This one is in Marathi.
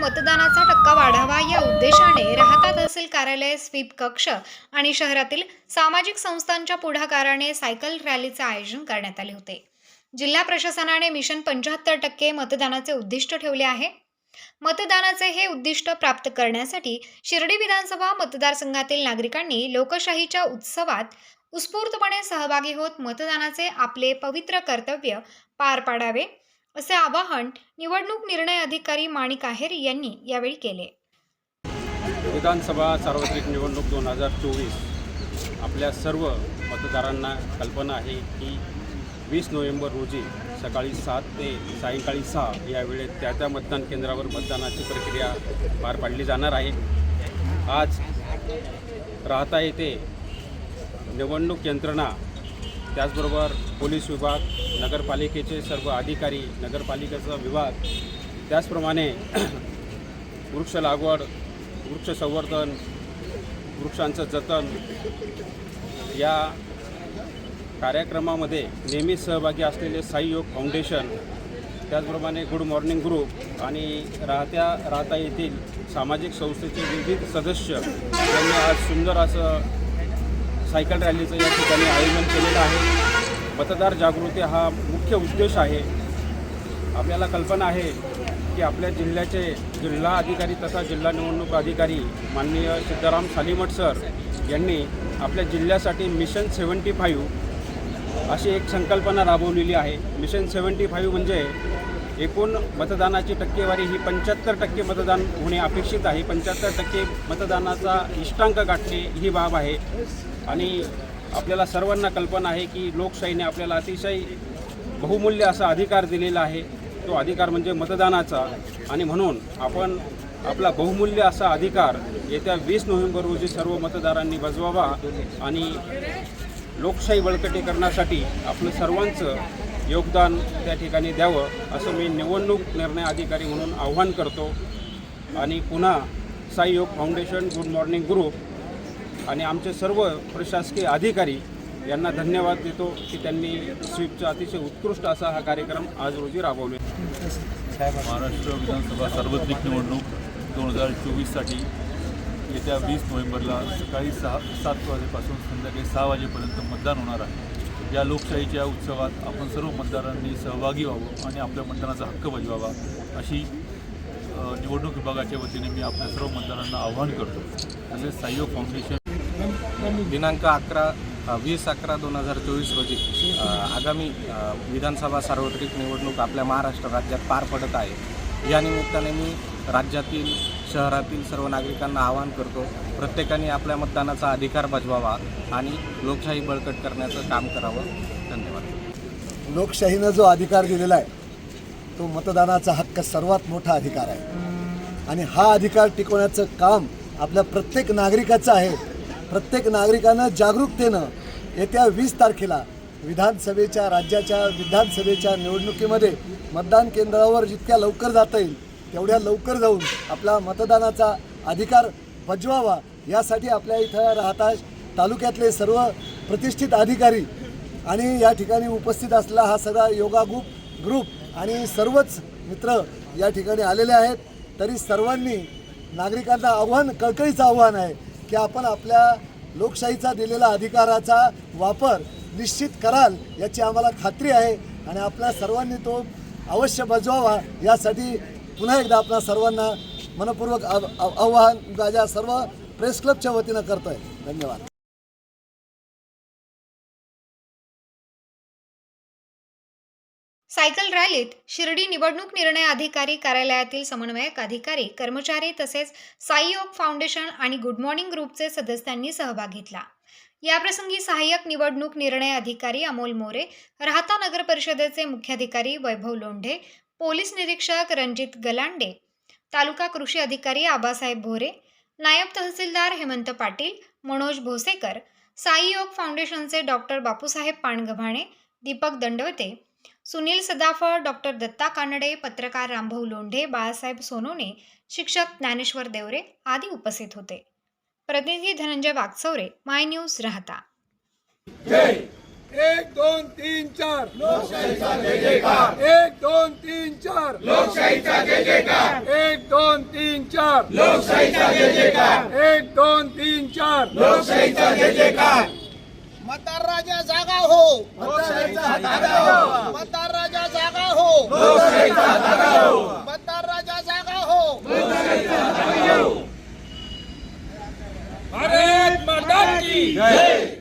मतदानाचा टक्का वाढावा या उद्देशाने राहता तहसील कार्यालय स्वीप कक्ष आणि शहरातील सामाजिक संस्थांच्या पुढाकाराने सायकल रॅलीचे आयोजन करण्यात आले होते. जिल्हा प्रशासनाने मिशन पंच्याहत्तर टक्के मतदानाचे उद्दिष्ट ठेवले आहे. मतदानाचे हे उद्दिष्ट प्राप्त करण्यासाठी शिर्डी विधानसभा मतदारसंघातील नागरिकांनी लोकशाहीच्या उत्सवात उत्स्फूर्तपणे सहभागी होत मतदानाचे आपले पवित्र कर्तव्य पार पाडावे. असे आवाहन निवडणूक निर्णय अधिकारी माणिक आहेर यांनी यावेळी केले. विधानसभा सार्वत्रिक निवडणूक दोन हजार चोवीस आपल्या सर्व मतदारांना कल्पना आहे की वीस नोव्हेंबर रोजी सकाळी सात ते सायंकाळी सहा या वेळेत त्या त्या मतदान केंद्रावर मतदानाची प्रक्रिया पार पाडली जाणार आहे. आज राहता येते निवडणूक यंत्रणा त्याचबरोबर पोलीस विभाग नगरपालिकेचे सर्व अधिकारी नगरपालिकेचा विभाग त्याचप्रमाणे वृक्ष लागवड वृक्ष संवर्धन वृक्षांचं जतन या कार्यक्रमामध्ये नेहमी सहभागी असलेले साईयोग फाउंडेशन त्याचप्रमाणे गुड मॉर्निंग ग्रुप आणि राहत्या राहता येथील सामाजिक संस्थेचे विविध सदस्य यांनी आज सुंदर असं सायकल रॅलीचं या ठिकाणी आयोजन केलेलं आहे. मतदार जागृती हा मुख्य उद्देश आहे. आपल्याला कल्पना आहे की आपल्या जिल्ह्याचे जिल्हा अधिकारी तथा जिल्हा निवडणूक अधिकारी माननीय सिद्धाराम सालीमठ सर यांनी आपल्या जिल्ह्यासाठी मिशन सेवन्टी फाईव्ह अशी एक संकल्पना राबवलेली आहे. मिशन सेवन्टी फाईव्ह म्हणजे एकूण मतदानाची टक्केवारी ही पंच्याहत्तर टक्के मतदान होणे अपेक्षित आहे. पंच्याहत्तर टक्के मतदानाचा इष्टांक गाठणे ही बाब आहे. आणि आपल्याला सर्वांना कल्पना आहे की लोकशाहीने आपल्याला अतिशय बहुमूल्य असा अधिकार दिलेला आहे. तो अधिकार म्हणजे मतदानाचा. आणि म्हणून आपण आपला बहुमूल्य असा अधिकार येत्या वीस नोव्हेंबर रोजी सर्व मतदारांनी बजवावा आणि लोकशाही बळकटीकरणासाठी आपलं सर्वांचं योगदान त्या ठिकाणी द्यावं असं मी निवडणूक निर्णय अधिकारी म्हणून आव्हान करतो. आणि पुन्हा साई योग फाउंडेशन गुड मॉर्निंग ग्रुप आणि आमचे सर्व प्रशासकीय अधिकारी यांना धन्यवाद देतो की त्यांनी स्वीपचा अतिशय उत्कृष्ट असा हा कार्यक्रम आज रोजी राबवले महाराष्ट्र विधानसभा सार्वत्रिक निवडणूक दोन हजार चोवीससाठी येत्या वीस नोव्हेंबरला सकाळी सहा सात वाजेपासून संध्याकाळी सहा वाजेपर्यंत मतदान होणार आहे. या लोकशाहीच्या उत्सवात आपण सर्व मतदारांनी सहभागी व्हावं आणि आपल्या मतदानाचा हक्क बजवावा अशी निवडणूक विभागाच्या वतीने मी आपल्या सर्व मतदारांना आवाहन करतो. तसेच सहयोग फाउंडेशन दिनांक अकरा वीस अकरा दोन हजार चोवीस रोजी आगामी विधानसभा सार्वत्रिक निवडणूक आपल्या महाराष्ट्र राज्यात पार पडत आहे. या निमित्ताने मी राज्यातील शहरातील सर्व नागरिकांना आवाहन करतो प्रत्येकाने आपल्या मतदानाचा अधिकार बजवावा आणि लोकशाही बळकट करण्याचं काम करावं. धन्यवाद. लोकशाहीनं जो अधिकार दिलेला आहे तो मतदानाचा हक्क सर्वात मोठा अधिकार आहे. आणि हा अधिकार टिकवण्याचं काम आपल्या प्रत्येक नागरिकाचं आहे. प्रत्येक नागरिकानं जागरूकतेनं येत्या वीस तारखेला विधानसभेच्या राज्याच्या विधानसभेच्या निवडणुकीमध्ये मतदान केंद्रावर जितक्या लवकर जाता येईल तेवढ्या लवकर जाऊन आपला मतदानाचा अधिकार बजवावा यासाठी आपल्या इथं राहता तालुक्यातले सर्व प्रतिष्ठित अधिकारी आणि या ठिकाणी उपस्थित असलेला हा सगळा योगा ग्रुप ग्रुप आणि सर्वच मित्र या ठिकाणी आलेले आहेत. तरी सर्वांनी नागरिकांना आव्हान कळकळीचं आव्हान आहे की आपण आपल्या लोकशाहीचा दिलेला अधिकाराचा वापर निश्चित कराल याची आम्हाला खात्री आहे आणि आपल्या सर्वांनी तो अवश्य बजवावा यासाठी पुन्हा एकदा आपल्या सर्वांना मनपूर्वक आव- आव- आव्हान माझ्या सर्व प्रेस क्लबच्या वतीनं करतोय. धन्यवाद. सायकल रॅलीत शिर्डी निवडणूक निर्णय अधिकारी कार्यालयातील समन्वयक अधिकारी कर्मचारी तसेच साईयोग फाउंडेशन आणि गुड मॉर्निंग ग्रुपचे सदस्यांनी सहभाग घेतला. याप्रसंगी सहाय्यक निवडणूक निर्णय अधिकारी अमोल मोरे राहता नगर परिषदेचे मुख्याधिकारी वैभव लोंढे पोलीस निरीक्षक रणजित गलांडे तालुका कृषी अधिकारी आबासाहेब भोरे नायब तहसीलदार हेमंत पाटील मनोज भोसेकर साई योग फाउंडेशनचे डॉक्टर बापूसाहेब पाणगव्हाणे दीपक दंडवते सुनील सदाफळ डॉक्टर दत्ता कानडे पत्रकार रामभाऊ लोंढे बाळासाहेब सोनोने शिक्षक ज्ञानेश्वर देवरे आदी उपस्थित होते. प्रतिनिधी धनंजय वागचौरे माय न्यूज राहता. एक दोन तीन चार. लोकशाहीचा जय जयकार. एक दोन तीन चार. लोकशाहीचा जय जयकार. एक दोन तीन चार. लोकशाहीचा जय जयकार. एक दोन तीन चार. लोकशाहीचा जय जयकार. मतार राजा जागा हो. मतदार जागा हो. मतार राजा जागा हो. लोकशाहीचा जागा हो. मतार हो. हो. राजा जागा हो. लोकशाहीचा जागा हो. भारत माता की जय.